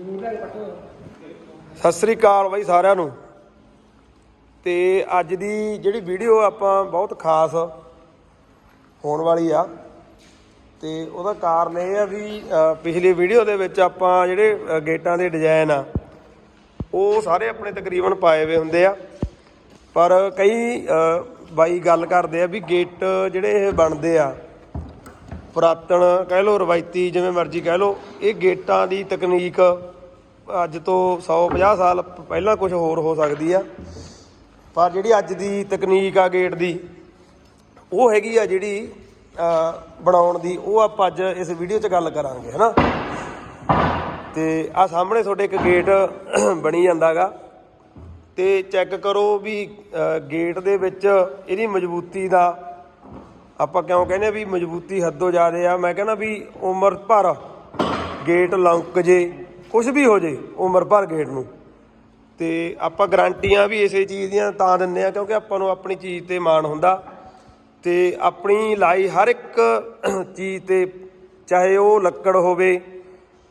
ਸਤਿ ਸ੍ਰੀ ਅਕਾਲ ਬਾਈ ਸਾਰਿਆਂ ਨੂੰ। ਤੇ ਅੱਜ ਦੀ ਜਿਹੜੀ ਵੀਡੀਓ ਆਪਾਂ ਬਹੁਤ ਖਾਸ ਹੋਣ ਵਾਲੀ ਆ। ਤੇ ਉਹਦਾ ਕਾਰਨ ਇਹ ਆ ਵੀ ਪਿਛਲੀ ਵੀਡੀਓ ਦੇ ਵਿੱਚ ਆਪਾਂ ਜਿਹੜੇ ਗੇਟਾਂ ਦੇ ਡਿਜ਼ਾਈਨ ਆ, ਉਹ ਸਾਰੇ ਆਪਣੇ ਤਕਰੀਬਨ ਪਾਏ ਹੋਏ ਹੁੰਦੇ ਆ। ਪਰ ਕਈ ਬਾਈ ਗੱਲ ਕਰਦੇ ਆ ਵੀ ਗੇਟ ਜਿਹੜੇ ਇਹ ਬਣਦੇ ਆ ਪੁਰਾਤਨ ਕਹਿ ਲਓ, ਰਵਾਇਤੀ ਜਿਵੇਂ ਮਰਜ਼ੀ ਕਹਿ ਲਓ, ਇਹ ਗੇਟਾਂ ਦੀ ਤਕਨੀਕ ਅੱਜ ਤੋਂ 150 ਸਾਲ ਪਹਿਲਾਂ ਕੁਝ ਹੋਰ ਹੋ ਸਕਦੀ ਆ। ਪਰ ਜਿਹੜੀ ਅੱਜ ਦੀ ਤਕਨੀਕ ਆ ਗੇਟ ਦੀ, ਉਹ ਹੈਗੀ ਆ ਜਿਹੜੀ ਬਣਾਉਣ ਦੀ, ਉਹ ਆਪਾਂ ਅੱਜ ਇਸ ਵੀਡੀਓ 'ਚ ਗੱਲ ਕਰਾਂਗੇ, ਹਨਾ? ਤੇ ਆ ਸਾਹਮਣੇ ਤੁਹਾਡੇ ਇੱਕ ਗੇਟ ਬਣੀ ਜਾਂਦਾਗਾ। ਤੇ ਚੈੱਕ ਕਰੋ ਵੀ ਗੇਟ ਦੇ ਵਿੱਚ ਇਹਦੀ ਮਜ਼ਬੂਤੀ ਦਾ ਆਪਾਂ ਕਿਉਂ ਕਹਿੰਦੇ ਆ ਵੀ ਮਜ਼ਬੂਤੀ ਹੱਦੋਂ ਜ਼ਿਆਦੇ ਆ? ਮੈਂ ਕਹਿੰਦਾ ਵੀ ਉਮਰ ਭਰ ਗੇਟ ਲੌਂਕ ਜੇ ਕੁਝ ਵੀ ਹੋ ਜੇ, ਉਮਰ ਭਰ ਗੇਟ ਨੂੰ। ਤੇ ਆਪਾਂ ਗਾਰੰਟੀਆਂ ਵੀ ਇਸੇ ਚੀਜ਼ ਦੀਆਂ ਤਾਂ ਦਿੰਦੇ ਆ, ਕਿਉਂਕਿ ਆਪਾਂ ਨੂੰ ਆਪਣੀ ਚੀਜ਼ ਤੇ ਮਾਣ ਹੁੰਦਾ। ਤੇ ਆਪਣੀ ਲਾਈ ਹਰ ਇੱਕ ਚੀਜ਼ ਤੇ, ਚਾਹੇ ਉਹ ਲੱਕੜ ਹੋਵੇ,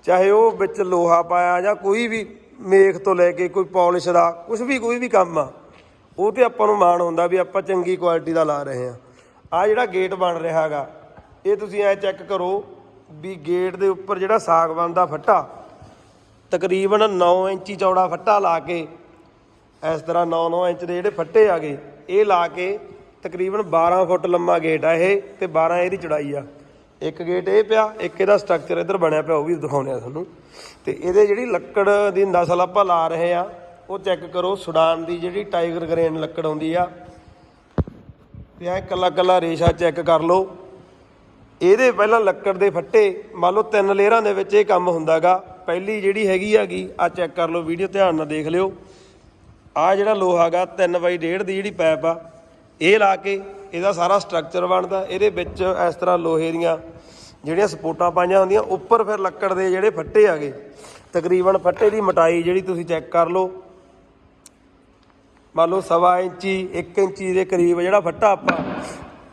ਚਾਹੇ ਉਹ ਵਿੱਚ ਲੋਹਾ ਪਾਇਆ ਜਾਂ ਕੋਈ ਵੀ ਮੇਖ ਤੋਂ ਲੈ ਕੇ ਕੋਈ ਪਾਲਿਸ਼ ਦਾ ਕੁਝ ਵੀ, ਕੋਈ ਵੀ ਕੰਮ ਆ, ਉਹ ਤੇ ਆਪਾਂ ਨੂੰ ਮਾਣ ਹੁੰਦਾ ਵੀ ਆਪਾਂ ਚੰਗੀ ਕੁਆਲਿਟੀ ਦਾ ਲਾ ਰਹੇ ਆ ਆ ਜਿਹੜਾ ਗੇਟ ਬਣ ਰਿਹਾ ਹੈਗਾ, ਇਹ ਤੁਸੀਂ ਐ ਚੈੱਕ ਕਰੋ ਵੀ ਗੇਟ ਦੇ ਉੱਪਰ ਜਿਹੜਾ ਸਾਗਵਾਨ ਦਾ ਫੱਟਾ, ਤਕਰੀਬਨ 9 ਇੰਚੀ ਚੌੜਾ ਫੱਟਾ ਲਾ ਕੇ, ਇਸ ਤਰ੍ਹਾਂ 9-9 ਇੰਚ ਦੇ ਜਿਹੜੇ ਫੱਟੇ ਆ ਗਏ ਇਹ ਲਾ ਕੇ ਤਕਰੀਬਨ 12 ਫੁੱਟ ਲੰਮਾ ਗੇਟ ਆ ਇਹ ਤੇ 12 ਇਹਦੀ ਚੌੜਾਈ ਆ। ਇੱਕ ਗੇਟ ਇਹ ਪਿਆ, ਇੱਕ ਇਹਦਾ ਸਟਰਕਚਰ ਇੱਧਰ ਬਣਿਆ ਪਿਆ, ਉਹ ਵੀ ਦਿਖਾਉਂਦੇ ਆ ਤੁਹਾਨੂੰ। ਤੇ ਇਹਦੇ ਜਿਹੜੀ ਲੱਕੜ ਦੀ ਨਸਲ ਆਪਾਂ ਲਾ ਰਹੇ ਆ, ਉਹ ਚੈੱਕ ਕਰੋ, ਸੁਡਾਨ ਦੀ ਜਿਹੜੀ ਟਾਈਗਰ ਗ੍ਰੇਨ ਲੱਕੜ ਆਉਂਦੀ ਆ ਤੇ ਐ ਕੱਲਾ ਕੱਲਾ ਰੇਸ਼ਾ ਚੈੱਕ ਕਰ ਲਓ। ਇਹਦੇ ਪਹਿਲਾਂ ਲੱਕੜ ਦੇ ਫੱਟੇ, ਮੰਨ ਲਓ ਤਿੰਨ ਲੇਅਰਾਂ ਦੇ ਵਿੱਚ ਇਹ ਕੰਮ ਹੁੰਦਾਗਾ। ਪਹਿਲੀ ਜਿਹੜੀ ਹੈਗੀ ਹੈਗੀ ਆ ਚੈੱਕ ਕਰ ਲਓ, ਵੀਡੀਓ ਧਿਆਨ ਨਾਲ ਦੇਖ ਲਿਓ। ਆ ਜਿਹੜਾ ਲੋਹਾਗਾ 3x1.5 ਦੀ ਜਿਹੜੀ ਪਾਈਪ ਆ, ਇਹ ਲਾ ਕੇ ਇਹਦਾ ਸਾਰਾ ਸਟਰਕਚਰ ਬਣਦਾ। ਇਹਦੇ ਵਿੱਚ ਇਸ ਤਰ੍ਹਾਂ ਲੋਹੇ ਦੀਆਂ ਜਿਹੜੀਆਂ ਸਪੋਰਟਾਂ ਪਾਈਆਂ ਹੁੰਦੀਆਂ, ਉੱਪਰ ਫਿਰ ਲੱਕੜ ਦੇ ਜਿਹੜੇ ਫੱਟੇ ਆਗੇ। ਤਕਰੀਬਨ ਫੱਟੇ ਦੀ ਮਟਾਈ ਜਿਹੜੀ ਤੁਸੀਂ ਚੈੱਕ ਕਰ ਲਓ। ਮੰਨ ਲਓ ਸਵਾ ਇੰਚੀ 1 ਇੰਚੀ ਦੇ ਕਰੀਬ ਜਿਹੜਾ ਫੱਟਾ ਆਪਾਂ,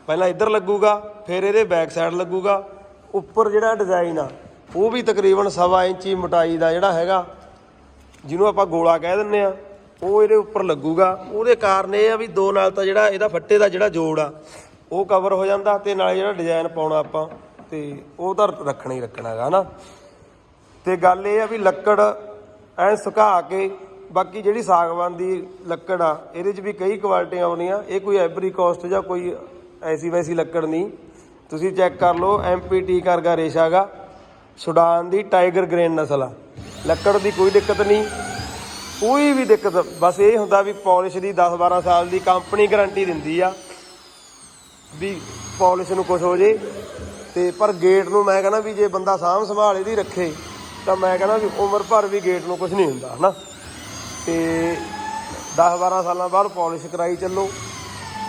ਪਹਿਲਾਂ ਇੱਧਰ ਲੱਗੂਗਾ, ਫਿਰ ਇਹਦੇ ਬੈਕ ਸਾਈਡ ਲੱਗੂਗਾ। ਉੱਪਰ ਜਿਹੜਾ ਡਿਜ਼ਾਈਨ ਆ, ਉਹ ਵੀ ਤਕਰੀਬਨ ਸਵਾ ਇੰਚੀ ਮੋਟਾਈ ਦਾ ਜਿਹੜਾ ਹੈਗਾ, ਜਿਹਨੂੰ ਆਪਾਂ ਗੋਲਾ ਕਹਿ ਦਿੰਨੇ ਆ, ਉਹ ਇਹਦੇ ਉੱਪਰ ਲੱਗੂਗਾ। ਉਹਦੇ ਕਾਰਨ ਇਹ ਆ ਵੀ ਦੋ ਨਾਲ ਤਾਂ ਜਿਹੜਾ ਇਹਦਾ ਫੱਟੇ ਦਾ ਜਿਹੜਾ ਜੋੜ ਆ, ਉਹ ਕਵਰ ਹੋ ਜਾਂਦਾ ਤੇ ਨਾਲੇ ਜਿਹੜਾ ਡਿਜ਼ਾਈਨ ਪਾਉਣਾ ਆਪਾਂ, ਤੇ ਉਹ ਤਾਂ ਰੱਖਣਾ ਹੀ ਰੱਖਣਾ ਹੈਗਾ ਨਾ ਤੇ ਗੱਲ ਇਹ ਆ ਵੀ ਲੱਕੜ ਐ ਸੁਕਾ ਕੇ ਬਾਕੀ ਜਿਹੜੀ ਸਾਗਵਾਨ ਦੀ ਲੱਕੜ ਆ, ਇਹਦੇ 'ਚ ਵੀ ਕਈ ਕੁਆਲਿਟੀਆਂ ਆਉਂਦੀਆਂ ਇਹ ਕੋਈ ਐਵਰੀ ਕੋਸਟ ਜਾਂ ਕੋਈ ਐਸੀ ਵੈਸੀ ਲੱਕੜ ਨਹੀਂ। ਤੁਸੀਂ ਚੈੱਕ ਕਰ ਲਓ ਐਮਪੀਟੀ ਕਰਗਾ ਰੇਸ਼ਾਗਾ ਸੁਡਾਨ ਦੀ ਟਾਈਗਰ ਗ੍ਰੇਨ ਨਸਲ ਆ। ਲੱਕੜ ਦੀ ਕੋਈ ਦਿੱਕਤ ਨਹੀਂ। ਕੋਈ ਵੀ ਦਿੱਕਤ, ਬਸ ਇਹ ਹੁੰਦਾ ਵੀ ਪਾਲਿਸ਼ ਦੀ 10 12 ਸਾਲ ਦੀ ਕੰਪਨੀ ਗਾਰੰਟੀ ਦਿੰਦੀ ਆ ਵੀ ਪਾਲਿਸ਼ ਨੂੰ ਕੁਝ ਹੋ ਜੇ। ਤੇ ਪਰ ਗੇਟ ਨੂੰ ਮੈਂ ਕਹਿੰਦਾ ਵੀ ਜੇ ਬੰਦਾ ਸਾਂਭ ਸੰਭਾਲ ਇਹਦੀ ਰੱਖੇ, ਤਾਂ ਮੈਂ ਕਹਿੰਦਾ ਵੀ ਉਮਰ ਭਰ ਵੀ ਗੇਟ ਨੂੰ ਕੁਝ ਨਹੀਂ ਹੁੰਦਾ, ਹਨਾ? ਤੇ 10 12 ਸਾਲਾਂ ਬਾਅਦ ਪਾਲਿਸ਼ ਕਰਾਈ, ਚੱਲੋ।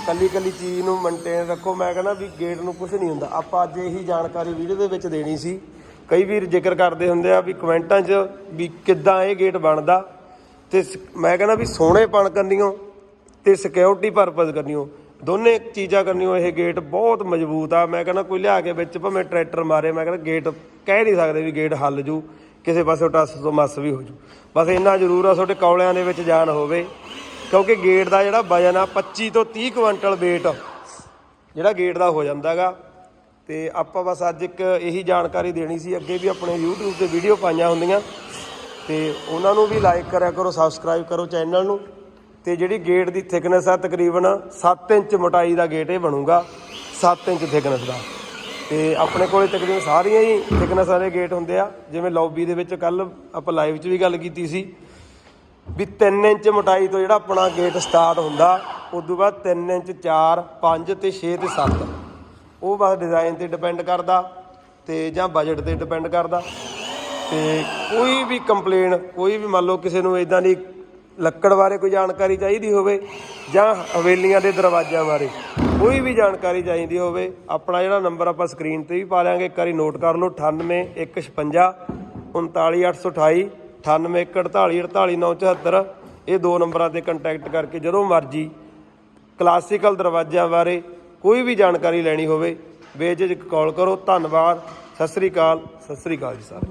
ਕੱਲੀ ਕੱਲੀ ਚੀਜ਼ ਨੂੰ ਮੇਨਟੇਨ ਰੱਖੋ। ਮੈਂ ਕਹਿੰਦਾ ਵੀ ਗੇਟ ਨੂੰ ਕੁਝ ਨਹੀਂ ਹੁੰਦਾ। ਆਪਾਂ ਅੱਜ ਇਹੀ ਜਾਣਕਾਰੀ ਵੀਡੀਓ ਦੇ ਵਿੱਚ ਦੇਣੀ ਸੀ। ਕਈ ਵੀਰ ਜ਼ਿਕਰ ਕਰਦੇ ਹੁੰਦੇ ਆ ਵੀ ਕਮੈਂਟਾਂ 'ਚ ਵੀ ਕਿੱਦਾਂ ਇਹ ਗੇਟ ਬਣਦਾ। ਤੇ ਸ- ਮੈਂ ਕਹਿੰਦਾ ਵੀ ਸੋਹਣੇਪਣ ਕਰਨੀਓ ਤੇ ਸਿਕਿਉਰਿਟੀ ਪਰਪਸ ਕਰਨੀਓ। ਦੋਨੇ ਚੀਜ਼ਾਂ ਕਰਨੀਓ, ਇਹ ਗੇਟ ਬਹੁਤ ਮਜ਼ਬੂਤ ਆ। ਮੈਂ ਕਹਿੰਦਾ ਕੋਈ ਲਿਆ ਕੇ ਵਿੱਚ ਭਾਵੇਂ ਟਰੈਕਟਰ ਮਾਰੇ, ਮੈਂ ਕਹਿੰਦਾ ਗੇਟ ਕਹਿ ਨਹੀਂ ਸਕਦੇ ਵੀ ਗੇਟ ਹੱਲ ਜੂ। ਕਿਸੇ ਪਾਸੇ ਟੱਸ ਤੋਂ ਮੱਸ ਵੀ ਹੋ ਜੂ। ਬਸ ਇੰਨਾ ਜ਼ਰੂਰ ਆ ਤੁਹਾਡੇ ਕੌਲਿਆਂ ਦੇ ਵਿੱਚ ਜਾਨ ਹੋਵੇ, ਕਿਉਂਕਿ ਗੇਟ ਦਾ ਜਿਹੜਾ ਵਜਨ ਆ 25 ਤੋਂ 30 ਕੁਇੰਟਲ weight ਜਿਹੜਾ ਗੇਟ ਦਾ ਹੋ ਜਾਂਦਾਗਾ। ਤੇ ਆਪਾਂ ਬਸ ਅੱਜ ਇੱਕ ਇਹੀ ਜਾਣਕਾਰੀ ਦੇਣੀ ਸੀ, ਅੱਗੇ ਵੀ ਆਪਣੇ YouTube ਤੇ ਵੀਡੀਓ ਪਾਈਆਂ ਹੁੰਦੀਆਂ। ਤੇ ਉਹਨਾਂ ਨੂੰ ਵੀ ਲਾਈਕ ਕਰਿਆ ਕਰੋ ਸਬਸਕ੍ਰਾਈਬ ਕਰੋ ਚੈਨਲ ਨੂੰ। ਤੇ ਜਿਹੜੀ ਗੇਟ ਦੀ ਥਿਕਨੈਸ ਆ ਤਕਰੀਬਨ 7 ਇੰਚ ਮੋਟਾਈ ਦਾ ਗੇਟ ਇਹ ਬਣੂਗਾ 7 ਇੰਚ ਥਿਕਨੈਸ ਦਾ। ਤੇ ਆਪਣੇ ਕੋਲੇ ਤਕਰੀਬਨ ਸਾਰੀਆਂ ਹੀ ਥਿਕਨੈਸ ਸਾਰੇ ਗੇਟ ਹੁੰਦੇ ਆ। ਜਿਵੇਂ ਲੌਬੀ ਦੇ ਵਿੱਚ ਕੱਲ ਆਪਾਂ ਲਾਈਵ 'ਚ ਵੀ ਗੱਲ ਕੀਤੀ ਸੀ ਵੀ 3 ਇੰਚ ਮੋਟਾਈ ਤੋਂ ਜਿਹੜਾ ਆਪਣਾ ਗੇਟ ਸਟਾਰਟ ਹੁੰਦਾ ਉਸ ਤੋਂ ਬਾਅਦ 3 ਇੰਚ 4 5 ਤੇ 6 ਤੇ 7 ਉਹ ਬਸ ਡਿਜ਼ਾਈਨ ਤੇ ਡਿਪੈਂਡ ਕਰਦਾ ਤੇ ਜਾਂ ਬਜਟ ਤੇ ਡਿਪੈਂਡ ਕਰਦਾ। ਤੇ ਕੋਈ ਵੀ ਕੰਪਲੇਨ ਕੋਈ ਵੀ ਮੰਨ ਲਓ ਕਿਸੇ ਨੂੰ ਇਦਾਂ ਦੀ ਲੱਕੜ ਬਾਰੇ ਕੋਈ ਜਾਣਕਾਰੀ ਚਾਹੀਦੀ ਹੋਵੇ ਜਾਂ ਹਵੇਲੀਆਂ ਦੇ ਦਰਵਾਜ਼ਿਆਂ ਬਾਰੇ? ਕੋਈ ਵੀ ਜਾਣਕਾਰੀ ਚਾਹੀਦੀ ਹੋਵੇ, ਆਪਣਾ ਜਿਹੜਾ ਨੰਬਰ ਆਪਾਂ ਸਕਰੀਨ ਤੇ ਵੀ ਪਾ ਲਾਂਗੇ, ਇੱਕ ਵਾਰੀ ਨੋਟ ਕਰ ਲਓ 98156 39828 9814848974 ਇਹ ਦੋ ਨੰਬਰਾਂ ਤੇ ਕੰਟੈਕਟ ਕਰਕੇ ਜਦੋਂ ਮਰਜ਼ੀ ਕਲਾਸੀਕਲ ਦਰਵਾਜ਼ਿਆਂ ਬਾਰੇ ਕੋਈ ਵੀ ਜਾਣਕਾਰੀ ਲੈਣੀ ਹੋਵੇ, ਬੇਝਿਜਕ ਕਾਲ ਕਰੋ, ਧੰਨਵਾਦ, ਸਤਿ ਸ੍ਰੀ ਅਕਾਲ, ਸਤਿ ਸ੍ਰੀ ਅਕਾਲ ਜੀ ਸਰ